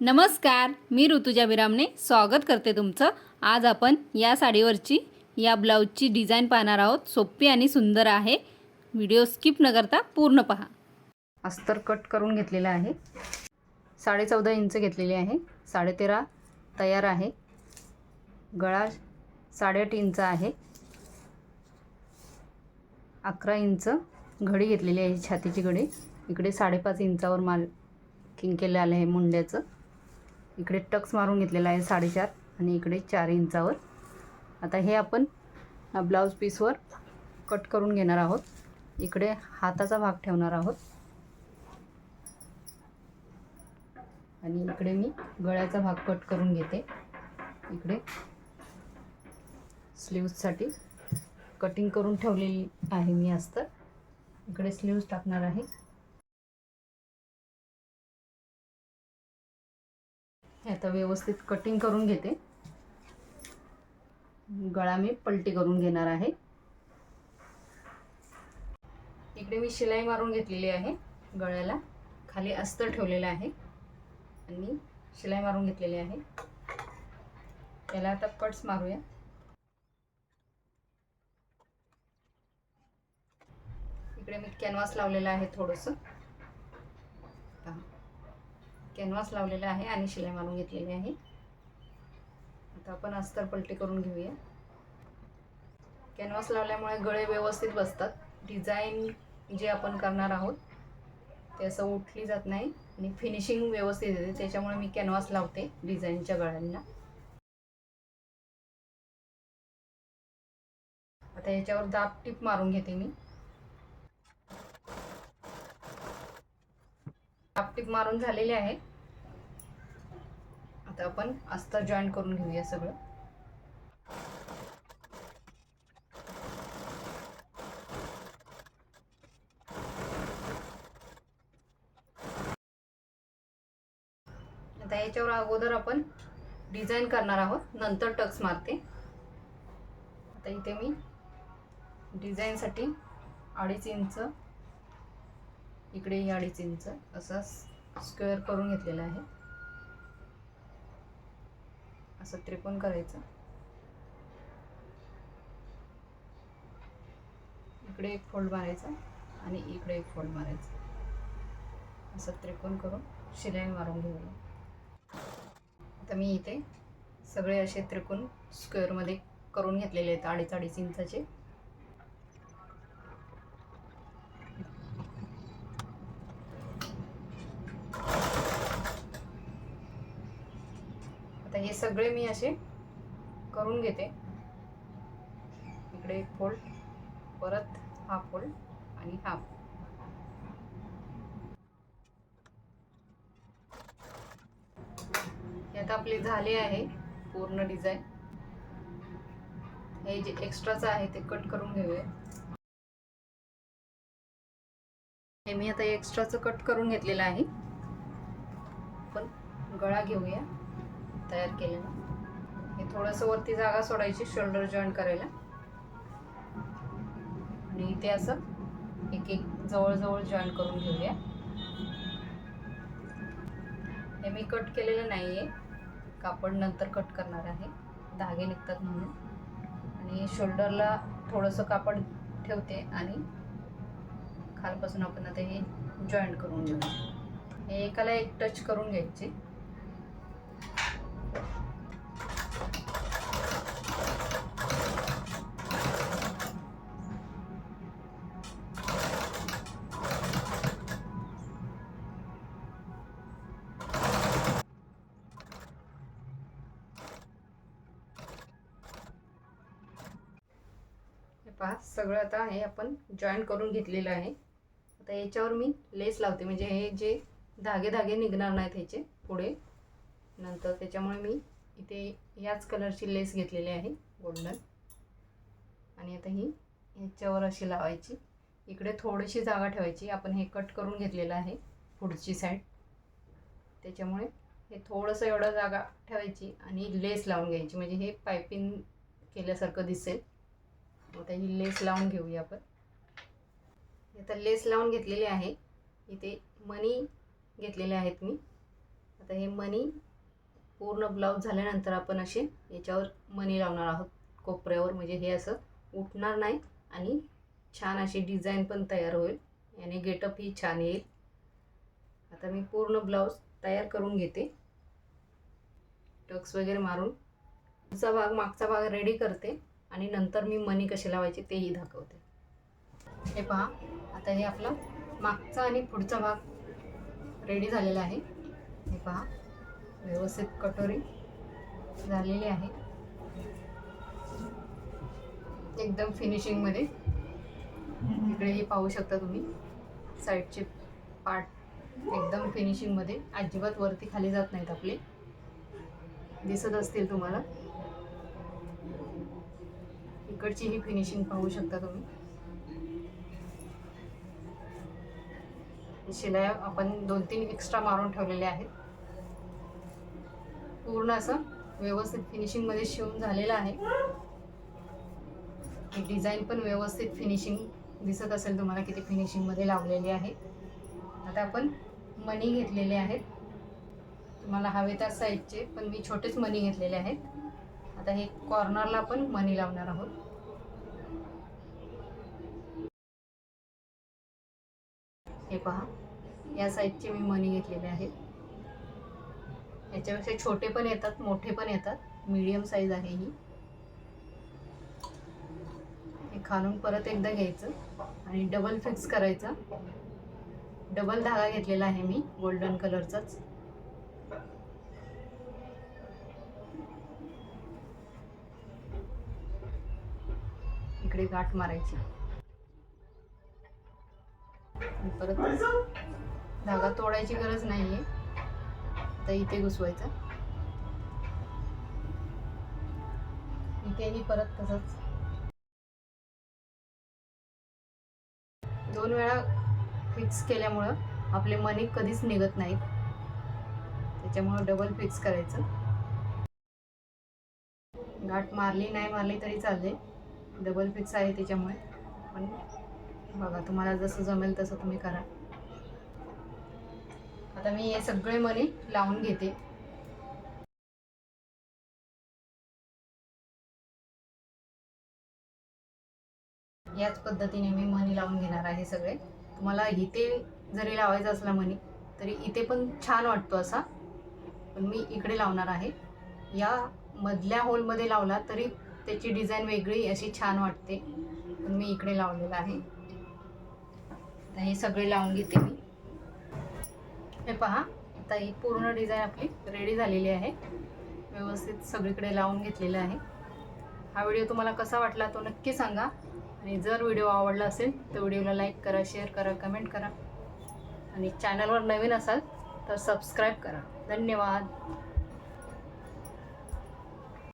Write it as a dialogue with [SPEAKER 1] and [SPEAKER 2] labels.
[SPEAKER 1] नमस्कार मी ऋतुजा विरामने स्वागत करते तुमचं. आज आपण या साडीवरची या ब्लाऊजची डिझाईन पाहणार आहोत. सोपी आणि सुंदर आहे. व्हिडिओ स्किप न करता पूर्ण पहा. अस्तर कट करून घेतलेला आहे. साडे चौदा इंच घेतलेली आहे. साडेतेरा तयार आहे. गळा साडेआठ इंच आहे. अकरा इंच घडी घेतलेली आहे छातीची घडी. इकडे साडेपाच इंचावर माल किंग केलं आलं आहे मुंड्याचं. इकडे टक्स मारून घेतलेला आहे साडेचार आणि इकडे चार इंचावर. आता हे आपण ब्लाऊज पीसवर कट करून घेणार आहोत. इकडे हाताचा भाग ठेवणार आहोत. आणि इकडे मी गळ्याचा भाग कट करून घेते. इकडे स्लीव्जसाठी कटिंग करून ठेवलेली आहे मी अस्तर. इकडे स्लीव्ज टाकणार आहे. हे आता व्यवस्थित कटिंग करून घेते. गळा मी पलटी करून घेणार आहे. इकडे मी शिलाई मारून घेतलेली आहे गळ्याला. खाली अस्तर ठेवलेलं आहे. आणि शिलाई मारून घेतलेली आहे. त्याला आता कट्स मारूया. इकडे मी कॅनव्हास लावलेला आहे थोडंसं. कॅनव्हास लावलेला आहे आणि शिलाई मारून घेतलेली आहे. आता आपण अस्तर पलटी करून घेऊया. कॅनव्हास लावल्यामुळे गळे व्यवस्थित बसतात. डिझाईन जे आपण करणार आहोत ते असं उठली जात नाही आणि फिनिशिंग व्यवस्थित येते. त्याच्यामुळे मी कॅनव्हास लावते डिझाईनच्या गळ्यांना. आता याच्यावर दाब टीप मारून घेते मी. दाब टीप मारून झालेली आहे. आता आपण अस्तर जॉईन करून घेऊया सगळं. आता याच्यावर अगोदर आपण डिझाईन करणार आहोत. नंतर टक्स मारते. आता इथे मी डिझाईनसाठी अडीच इंच इकडेही अडीच इंच असा स्क्वेअर करून घेतलेला आहे. असं त्रिकोण करायचं. इकडे एक फोल्ड मारायचा आणि इकडे एक फोल्ड मारायचा. असं त्रिकोण करून शिलाई मारून घेऊया. आता मी इथे सगळे असे त्रिकोण स्क्वेअरमध्ये करून घेतलेले आहेत अडीच अडीच इंचाचे. सगळे मी असे करून घेते. इकडे एक फोल्ड परत हा फोल्ड आणि हा हे आता आपले झाले आहे पूर्ण डिझाईन हे जे एक्स्ट्राचं आहे ते कट करून घेऊया. हे मी आता एक्स्ट्राचं कट करून घेतलेलं आहे. पण गळा घेऊया. तयार केलेला. हे थोडंसं वरती जागा सोडायची शोल्डर जॉईन करायला. आणि इथे असं एक एक जवळजवळ जॉईन करून घेऊया. हे मी कट केलेलं नाही आहे कापड नंतर कट करणार आहे. धागे निघतात म्हणून. आणि शोल्डरला थोडंसं कापड ठेवते आणि खालपासून आपण आता हे जॉईंट करून घेऊ. हे एकाला एक टच करून घ्यायचे. पहा सगळं आता हे आपण जॉईन करून घेतलेलं आहे. आता याच्यावर मी लेस लावते. म्हणजे हे जे धागे धागे निघणार नाहीत ह्याचे पुढे. नंतर त्याच्यामुळे मी इथे याच कलरची लेस घेतलेली आहे गोल्डन आणि आता ही ह्याच्यावर अशी लावायची. इकडे थोडीशी जागा ठेवायची. आपण हे कट करून घेतलेलं आहे पुढची साईड त्याच्यामुळे हे थोडंसं एवढं जागा ठेवायची आणि लेस लावून घ्यायची. म्हणजे हे पायपिंग केल्यासारखं दिसेल. आता ही लेस लावून घेऊया आपण. आता लेस लावून घेतलेली आहे. इथे मनी घेतलेले आहेत मी. आता हे मनी पूर्ण ब्लाऊज झाल्यानंतर आपण असे याच्यावर मनी लावणार आहोत. कोपऱ्यावर म्हणजे हे असं उठणार नाही आणि छान अशी डिझाईन पण तयार होईल. याने गेटअप ही छान येईल. आता मी पूर्ण ब्लाऊज तयार करून घेते. टक्स वगैरे मारून. पुढचा भाग मागचा भाग रेडी करते. आणि नंतर मी मनी कसे लावायचे तेही दाखवते. हे पहा आता हे आपला मागचा आणि पुढचा भाग रेडी झालेला आहे. हे पहा व्यवस्थित कटोरी झालेली आहे. एकदम फिनिशिंगमध्ये इकडेही पाहू शकता तुम्ही साईडचे पार्ट एकदम फिनिशिंगमध्ये अजिबात वरती खाली जात नाहीत आपले. दिसत असतील तुम्हाला. इकडची ही फिनिशिंग पाहू शकता तुम्ही. शिलाई आपण दोन तीन एक्स्ट्रा मारून ठेवलेले आहेत. पूर्ण असं व्यवस्थित फिनिशिंगमध्ये शिवून झालेलं आहे. डिझाईन पण व्यवस्थित फिनिशिंग दिसत असेल तुम्हाला किती फिनिशिंगमध्ये लावलेली आहे. आता आपण मनी घेतलेले आहेत. तुम्हाला हवे त्या साईजचे पण मी छोटेच मनी घेतलेले आहेत. आता हे कॉर्नरला पण मनी लावणार आहोत. हे पहा. या साईजचे मी मनी घेतलेले आहेत. याच्यापेक्षा छोटे पण येतात मोठे पण येतात. मीडियम साईज आहे ही. हे खालून परत एकदा घ्यायचं आणि डबल फिक्स करायचं. डबल धागा घेतलेला आहे मी गोल्डन कलरचाच. इकडे गाठ मारायची. आणि परत धागा तोडायची गरज नाहीये. आता इथे घुसवायचा. इथेही परत तसंच. दोन वेळा फिक्स केल्यामुळं आपले मनी कधीच निघत नाहीत. त्याच्यामुळं डबल फिक्स करायचं. गाठ मारली नाही मारली तरी चालते डबल फिक्स आहे त्याच्यामुळे. पण बघा तुम्हाला जसं जमेल तसं तुम्ही करा. आता मी हे सगळे मनी लावून घेते. याच पद्धतीने मी मणी लावून घेणार आहे सगळे. तुम्हाला इथे जरी लावायचा असला मणी तरी इथे पण छान वाटतो असा. पण मी इकडे लावणार आहे. या मधल्या होलमध्ये लावला तरी त्याची डिझाईन वेगळी अशी छान वाटते. पण मी इकडे लावलेला आहे. आता हे सगळे लावून घेते मी. हे पहा आता ही पूर्ण डिझाईन आपली रेडी झालेली आहे. व्यवस्थित सगळीकडे लावून घेतलेलं आहे. हा व्हिडिओ तुम्हाला कसा वाटला तो नक्की सांगा. आणि जर व्हिडिओ आवडला असेल तर व्हिडिओला लाईक करा शेअर करा कमेंट करा. आणि चॅनलवर नवीन असाल तर सबस्क्राईब करा. धन्यवाद.